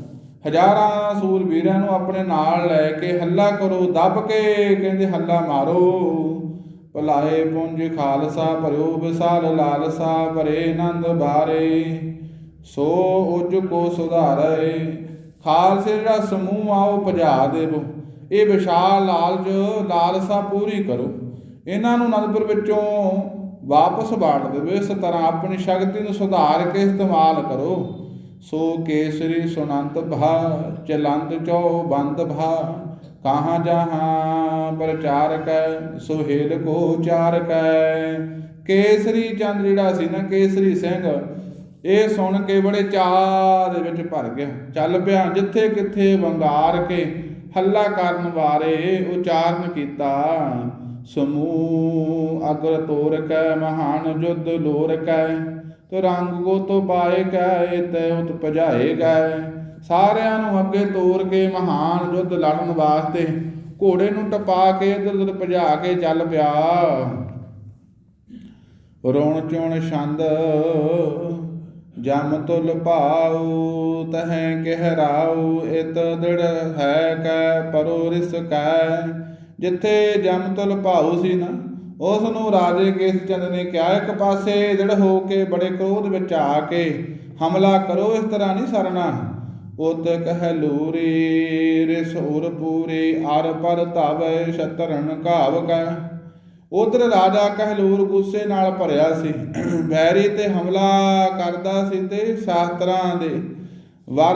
ਹਜ਼ਾਰਾਂ ਸੂਰਵੀਰਾਂ ਨੂੰ ਆਪਣੇ ਨਾਲ ਲੈ ਕੇ ਹੱਲਾ ਕਰੋ, ਦੱਬ ਕੇ ਕਹਿੰਦੇ ਹੱਲਾ ਮਾਰੋ। ਭਲਾਏ ਪੁੰਜ ਖਾਲਸਾ, ਭਰਿਓ ਵਿਸਾਲ ਲਾਲਸਾ, ਭਰੇ ਆਨੰਦ ਬਾਰੇ। ਸੋ ਉਜ ਕੋ ਸੁਧਾਰੇ। ਖਾਲਸੇ ਜਿਹੜਾ ਸਮੂਹ ਆ, ਉਹ ਭਜਾ ਦੇਵੋ। ਇਹ ਵਿਸ਼ਾਲ ਲਾਲਚ, ਲਾਲਸਾ ਪੂਰੀ ਕਰੋ। ਇਹਨਾਂ ਨੂੰ ਅਨੰਦਪੁਰ ਵਿੱਚੋਂ ਵਾਪਸ ਬਾੜ ਦੇਵੇ ਇਸ ਤਰ੍ਹਾਂ ਆਪਣੀ ਸ਼ਕਤੀ ਨੂੰ ਸੁਧਾਰ ਕੇ ਇਸਤੇਮਾਲ ਕਰੋ। ਸੋ ਕੇਸਰੀ ਸੁਨੰਤ ਭਾ, ਚਲੰਤ ਚੋ ਬੰਦ ਭਾ, ਕਹਾਂ ਜਹਾਂ ਪ੍ਰਚਾਰਕ ਸੁਹੇਲ ਕੋ ਚਾਰ ਕੈ। ਕੇਸਰੀ ਚੰਦ ਜਿਹੜਾ ਸੀ ਨਾ, ਕੇਸਰੀ ਸਿੰਘ, ਇਹ ਸੁਣ ਕੇ ਬੜੇ ਚਾਹ ਦੇ ਵਿੱਚ ਭਰ ਗਿਆ। ਚੱਲ ਪਿਆ ਜਿੱਥੇ ਕਿੱਥੇ ਵੰਗਾਰ ਕੇ, ਹੱਲਾ ਕਰਨ ਵਾਰੇ ਉਚਾਰਨ ਕੀਤਾ। ਸਮੂਹ ਅਗਰ ਤੋਰ ਕੈ ਮਹਾਨ ਜੁਦ ਲੋਰ ਕੈ, ਤੋ ਰੰਗ ਕੋ ਤੋ ਪਾਏ ਕੈ, ਤੇ ਉਤ ਭਜਾਏ ਗਏ ਸਾਰਿਆਂ ਨੂੰ ਅੱਗੇ ਤੋਰ ਕੇ ਮਹਾਨ ਯੁੱਧ ਲੜਨ ਵਾਸਤੇ ਘੋੜੇ ਨੂੰ ਟਪਾ ਕੇ ਇਧਰ ਉਧਰ ਭਜਾ ਕੇ ਚੱਲ ਪਿਆ। ਰੋਣ ਚੋਣ ਛੰਦ ਜਮ ਤੁਲ ਭਾਉ, ਤਹੈ ਕਹਿਰਾਉ, ਇਤ ਦਿੜ ਹੈ ਕੈ, ਪਰੋ ਰਿਸ ਕੈ। ਜਿੱਥੇ ਜਮ ਤੁਲ ਭਾਉ ਸੀ ਨਾ, ਉਸ ਨੂੰ ਰਾਜੇ ਕੇਸ ਨੇ ਕਿਹਾ, ਇੱਕ ਪਾਸੇ ਦਿੜ ਹੋ ਕੇ ਬੜੇ ਕ੍ਰੋਧ ਵਿੱਚ ਆ ਕੇ ਹਮਲਾ ਕਰੋ, ਇਸ ਤਰ੍ਹਾਂ ਨਹੀਂ ਸਰਨਾ। ਉਤ ਕਹਿ ਲੂਰੀ, ਰਿਸ ਉਰ ਅਰ ਪਰ ਧਾਵੈ ਸ਼ਤਰਨ ਘਾਵ ਕੈ ਉਧਰ ਰਾਜਾ ਕਹਿਲੂਰ ਗੁੱਸੇ ਨਾਲ ਭਰਿਆ ਸੀ। ਬੈਰੀ ਤੇ ਹਮਲਾ ਕਰਦਾ ਸੀ ਤੇ ਸ਼ਾਸਤਰਾਂ ਦੇ ਵਾਰ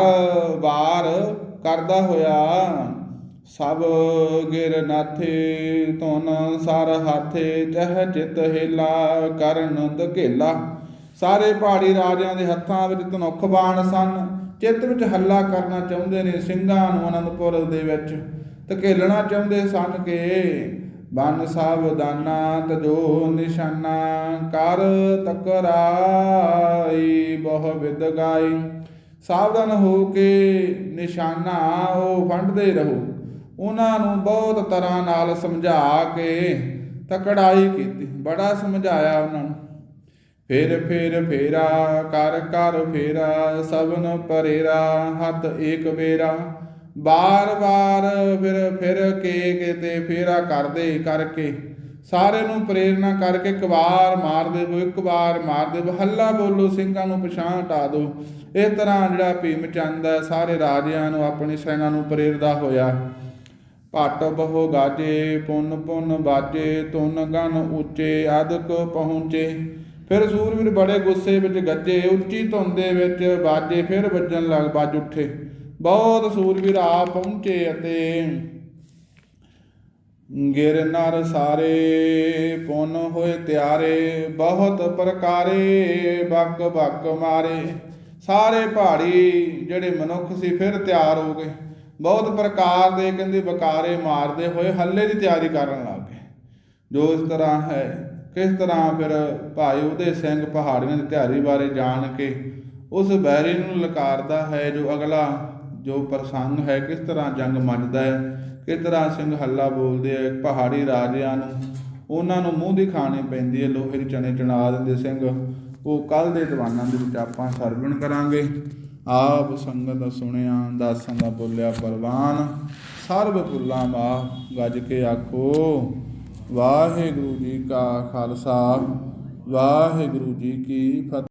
ਵਾਰ ਕਰਦਾ ਹੋਇਆ ਸਭ ਗਿਰ ਨਾਥੇ, ਧੁਨ ਸਰ ਹਾਥੇ ਚਹ ਚਿਤ ਹੇਲਾ, ਕਰਨ ਧਕੇਲਾ ਸਾਰੇ ਪਹਾੜੀ ਰਾਜਿਆਂ ਦੇ ਹੱਥਾਂ ਵਿੱਚ ਧਨੁੱਖ ਬਾਣ ਸਨ। ਚਿੱਤ ਵਿੱਚ ਹੱਲਾ ਕਰਨਾ ਚਾਹੁੰਦੇ ਨੇ ਸਿੰਘਾਂ ਨੂੰ ਅਨੰਦਪੁਰ ਦੇ ਵਿੱਚ। ਧਕੇਲਣਾ ਚਾਹੁੰਦੇ ਸਨ ਕਿ ਬਨ ਸਾਵਧਾਨਾ ਤਜੋ ਨਿਸ਼ਾਨਾ ਕਰ ਤਕਰਾਈ, ਬਹੁ ਵਿਦ ਗਾਈ। ਸਾਵਧਾਨ ਹੋ ਕੇ ਨਿਸ਼ਾਨਾ ਉਹ ਵੰਡਦੇ ਰਹੋ। ਉਹਨਾਂ ਨੂੰ ਬਹੁਤ ਤਰ੍ਹਾਂ ਨਾਲ ਸਮਝਾ ਕੇ ਤਕੜਾਈ ਕੀਤੀ। ਬੜਾ ਸਮਝਾਇਆ ਉਹਨਾਂ ਨੂੰ। ਫਿਰ ਫਿਰ, ਫੇਰਾ, ਕਰ ਕਰ, ਫੇਰਾ ਸਭਨ ਪਰੇਰਾ, ਹੱਥ ਏਕ ਬੇਰਾ ਬਾਰ ਬਾਰ, ਫਿਰ ਫਿਰ ਕੇ ਕਿਤੇ ਫੇਰਾ ਕਰਦੇ ਕਰਕੇ ਸਾਰੇ ਨੂੰ ਪ੍ਰੇਰਣਾ ਕਰਕੇ ਇੱਕ ਵਾਰ ਮਾਰ ਦੇਵੋ, ਇੱਕ ਵਾਰ ਮਾਰ ਦੇਵੋ। ਹੱਲਾ ਬੋਲੋ, ਸਿੰਘਾਂ ਨੂੰ ਪਛਾਣ ਹਟਾ ਦਿਓ ਇਸ ਤਰ੍ਹਾਂ ਜਿਹੜਾ ਭੀਮ ਚੰਦ ਹੈ, ਸਾਰੇ ਰਾਜਿਆਂ ਨੂੰ, ਆਪਣੀ ਸੈਨਾ ਨੂੰ ਪ੍ਰੇਰਦਾ ਹੋਇਆ। ਭੱਟ ਬਹੁ ਗਾਜੇ, ਪੁੰਨ ਪੁੰਨ ਬਾਜੇ ਤੁਨ ਗਨ ਉੱਚੇ ਅਦਕ ਪਹੁੰਚੇ। ਫਿਰ ਸੂਰਵੀਰ ਬੜੇ ਗੁੱਸੇ ਵਿੱਚ ਗੱਜੇ, ਉੱਚੀ ਧੁੰਦ ਦੇ ਵਿੱਚ ਬਾਜੇ, ਫਿਰ ਵੱਜਣ ਲੱਗ ਵੱਜ ਉੱਠੇ। ਬਹੁਤ ਸੂਰਵੀਰ ਆ ਪਹੁੰਚੇ ਅਤੇ ਗਿਰ ਨਰ ਸਾਰੇ, ਪੁੰਨ ਹੋਏ ਤਿਆਰੇ, ਬਹੁਤ ਪ੍ਰਕਾਰੇ, ਬੱਕ ਬੱਕ ਮਾਰੇ। ਸਾਰੇ ਪਹਾੜੀ ਜਿਹੜੇ ਮਨੁੱਖ ਸੀ, ਫਿਰ ਤਿਆਰ ਹੋ ਗਏ। ਬਹੁਤ ਪ੍ਰਕਾਰ ਦੇ ਕਹਿੰਦੇ ਬਕਾਰੇ ਮਾਰਦੇ ਹੋਏ ਹੱਲੇ ਦੀ ਤਿਆਰੀ ਕਰਨ ਲੱਗ ਗਏ। ਜੋ ਇਸ ਤਰ੍ਹਾਂ ਹੈ, ਕਿਸ ਤਰ੍ਹਾਂ ਫਿਰ ਭਾਈ ਉਹਦੇ ਸਿੰਘ ਪਹਾੜੀਆਂ ਦੀ ਤਿਆਰੀ ਬਾਰੇ ਜਾਣ ਕੇ ਉਸ ਬੈਰੀ ਨੂੰ ਲਕਾਰਦਾ ਹੈ, ਜੋ ਅਗਲਾ ਜੋ ਪ੍ਰਸੰਗ ਹੈ, ਕਿਸ ਤਰ੍ਹਾਂ ਜੰਗ ਮੱਚਦਾ ਹੈ, ਕਿਸ ਤਰ੍ਹਾਂ ਸਿੰਘ ਹੱਲਾ ਬੋਲਦੇ ਆ ਪਹਾੜੀ ਰਾਜਿਆਂ ਨੂੰ ਉਹਨਾਂ ਨੂੰ ਮੂੰਹ ਦੀ ਖਾਣੀ ਪੈਂਦੀ ਹੈ, ਲੋਹੇ ਦੇ ਚਣੇ ਚਣਾ ਦਿੰਦੇ ਸਿੰਘ। ਉਹ ਕੱਲ ਦੇ ਦੀਵਾਨਾਂ ਦੇ ਵਿੱਚ ਆਪਾਂ ਸਰਵਣ ਕਰਾਂਗੇ। ਆਪ ਸੰਗਤ ਸੁਣਿਆ, ਦਾਸਾਂ ਦਾ ਬੋਲਿਆ ਪਰਵਾਨ ਸਰਬ ਭੁੱਲਾਂ ਮਾਫ ਗੱਜ ਕੇ ਆਖੋ, ਵਾਹਿਗੁਰੂ ਜੀ ਕਾ ਖਾਲਸਾ, ਵਾਹਿਗੁਰੂ ਜੀ ਕੀ ਫਤਿਹ।